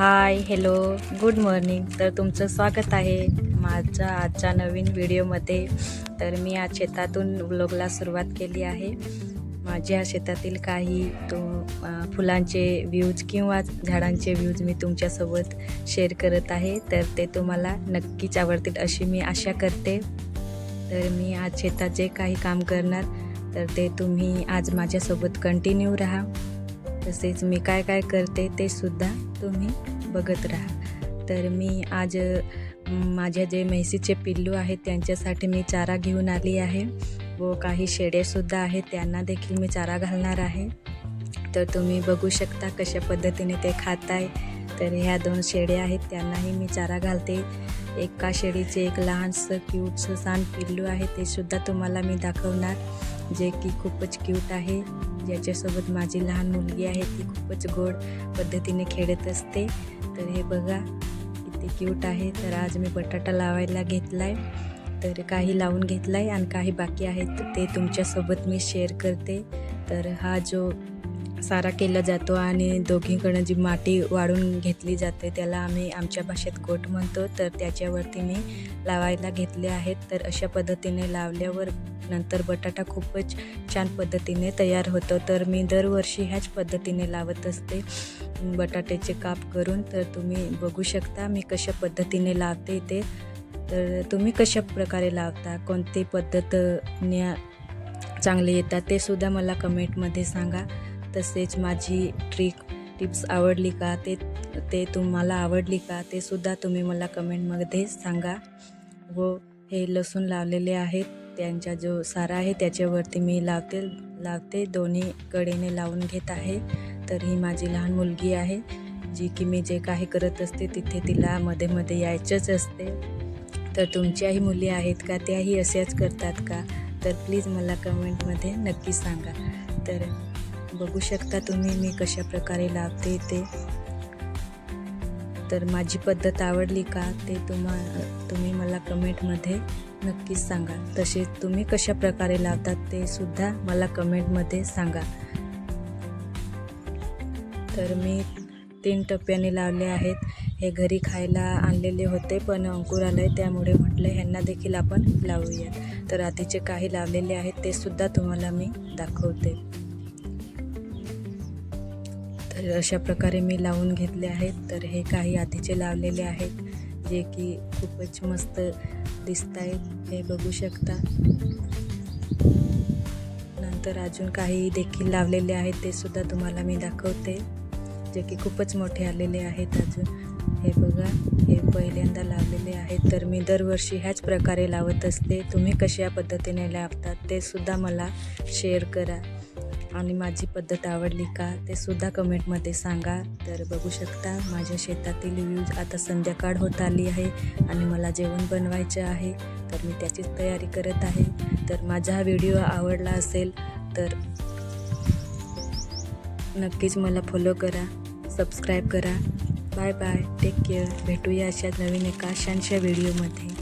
Hi hello good morning तर तुमचं स्वागत आहे माझ्या आजच्या नवीन व्हिडिओमध्ये. तर मी आज शेतातून व्लॉगला सुरुवात केली आहे. माझ्या शेतातील काही तो फुलांचे व्ह्यूज किंवा झाडांचे व्ह्यूज मी तुमच्यासोबत शेअर करत आहे. तर ते तुम्हाला नक्कीच आवडतील अशी मी आशा करते. तर मी आज शेतात जे काही काम करणार तर ते तुम्ही आज माझ्यासोबत कंटिन्यू राहा. तसेच मी काय काय करते ते सुद्धा तुम्ही बघत राहा. तर मी आज माझ्या जे म्हैसीचे पिल्लू आहेत त्यांच्यासाठी मी चारा घेऊन आली आहे व काही शेडेसुद्धा आहेत त्यांना देखील मी चारा घालणार आहे. तर तुम्ही बघू शकता कशा पद्धतीने ते खात आहे तर ह्या दोन शेळ्या आहेत त्यांनाही मी चारा घालते. एका शेळीचे एक लहानसं क्यूटसं सान पिल्लू आहे ते सुद्धा तुम्हाला मी दाखवणार जे की खूपच क्यूट आहे. ज्याच्यासोबत माझी लहान मुलगी आहे ती खूपच गोड पद्धतीने खेळत असते. तर हे बघा किती क्यूट आहे. तर आज मी बटाटा लावायला घेतला आहे तर काही लावून घेतला आहे आणि काही बाकी आहेत. ते तुमच्यासोबत मी शेअर करते. तर हा जो सारा केला जातो आणि दोघीकडं जी माती वाढून घेतली जाते त्याला आम्ही आमच्या भाषेत गोट म्हणतो. तर त्याच्यावरती मी लावायला घेतले आहेत. तर अशा पद्धतीने लावल्यावर नंतर बटाटा खूपच छान पद्धतीने तयार होतो. तर मी दरवर्षी ह्याच पद्धतीने लावत असते. बटाट्याचे काप करून तर तुम्ही बघू शकता मी कशा पद्धतीने लावते ते. तर तुम्ही कशा प्रकारे लावता कोणती पद्धतने चांगले येतात ते सुद्धा मला कमेंटमध्ये सांगा. तसेच माझी ट्रिक टिप्स आवडली का ते ते तुम्हाला आवडली का ते सुद्धा तुम्ही मला कमेंटमध्ये सांगा. व हे लसूण लावलेले आहेत. त्यांचा जो सारा आहे त्याच्यावरती मी लावते लावते. दोन्ही कडेने लावून घेत आहे. तर ही माझी लहान मुलगी आहे जी की मी जे काही करत असते तिथे तिला मध्ये मध्ये यायचंच असते. तर तुमच्याही मुली आहेत का? त्याही अशाच करतात का? तर प्लीज मला कमेंटमध्ये नक्की सांगा. तर बघू शकता तुम्ही मी कशा प्रकारे लावते ते. तर माझी पद्धत आवडली का ते तुम्हा तुम्ही मला कमेंटमध्ये नक्कीच सांगा. तसेच तुम्ही कशा प्रकारे लावतात ते सुद्धा मला कमेंटमध्ये सांगा. तर मी तीन टप्प्याने लावले आहेत. हे घरी खायला आणलेले होते पण अंकुर आलं आहे त्यामुळे म्हटलं ह्यांना देखील आपण लावूयात. तर आधीचे काही लावलेले आहेत ते सुद्धा तुम्हाला मी दाखवते. तर अशा प्रकारे मी लावून घेतले आहेत. तर हे काही आधीचे लावलेले आहेत जे की खूपच मस्त दिसत आहेत. हे बघू शकता. नंतर अजून काही देखील लावलेले आहेत ते सुद्धा तुम्हाला मी दाखवते जे की खूपच मोठे आलेले आहेत अजून. हे बघा हे पहिल्यांदा लावलेले आहेत. तर मी दरवर्षी ह्याच प्रकारे लावत असते. तुम्ही कशा पद्धतीने लावतात ते सुद्धा मला शेअर करा. आणि माझी पद्धत आवडली का ते सुद्धा कमेंटमध्ये सांगा. तर बघू शकता माझ्या शेतातील व्ह्यूज आता संध्याकाळ होत आली आहे आणि मला जेवण बनवायचे आहे. तर मी त्याचीच तयारी करत आहे. तर माझा हा व्हिडिओ आवडला असेल तर नक्कीच मला फॉलो करा सबस्क्राईब करा. बाय बाय टेक केअर भेटूया अशा नवीन एका शानशा व्हिडिओमध्ये.